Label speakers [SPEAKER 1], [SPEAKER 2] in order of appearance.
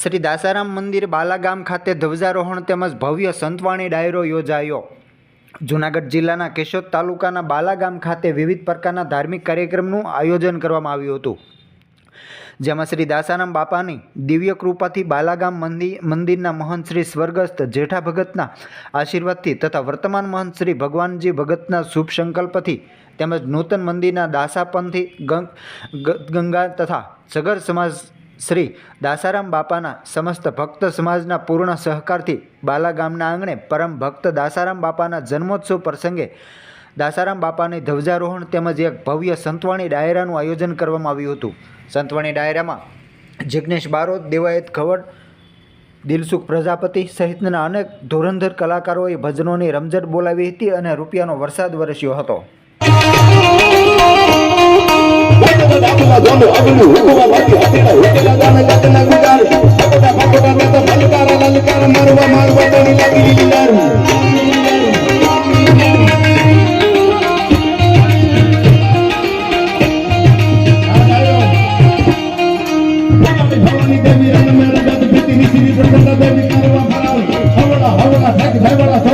[SPEAKER 1] શ્રી દાસારામ મંદિર બાલાગામ ખાતે ધ્વજારોહણ તેમજ ભવ્ય સંતવાણી ડાયરો યોજાયો. જૂનાગઢ જિલ્લાના કેશોદ તાલુકાના બાલાગામ ખાતે વિવિધ પ્રકારના ધાર્મિક કાર્યક્રમનું આયોજન કરવામાં આવ્યું હતું. જેમાં શ્રી દાસારામ બાપાની દિવ્ય કૃપાથી બાલાગામ મંદિર મંદિરના મહંત શ્રી સ્વર્ગસ્થ જેઠા ભગતના આશીર્વાદથી તથા વર્તમાન મહંત શ્રી ભગવાનજી ભગતના શુભ સંકલ્પથી તેમજ નૂતન મંદિરના દાસાપંથી ગંગ, ગંગા તથા સગર સમાજ શ્રી દાસારામ બાપાના સમસ્ત ભક્ત સમાજના પૂર્ણ સહકારથી બાલા ગામના આંગણે પરમ ભક્ત દાસારામ બાપાના જન્મોત્સવ પ્રસંગે દાસારામ બાપાની ધ્વજારોહણ તેમજ એક ભવ્ય સંતવાણી ડાયરાનું આયોજન કરવામાં આવ્યું હતું. સંતવાણી ડાયરામાં જિજ્ઞેશ બારોત, દેવાયત ખવડ, દિલસુખ પ્રજાપતિ સહિતના અનેક ધોરંધર કલાકારોએ ભજનોની રમઝટ બોલાવી હતી અને રૂપિયાનો વરસાદ વરસ્યો હતો.
[SPEAKER 2] ભવાની દેવી રંગ મેળા ગત ભીતિ દેવી કરવા ભરાવ હવડા હવડા ધક ધવડા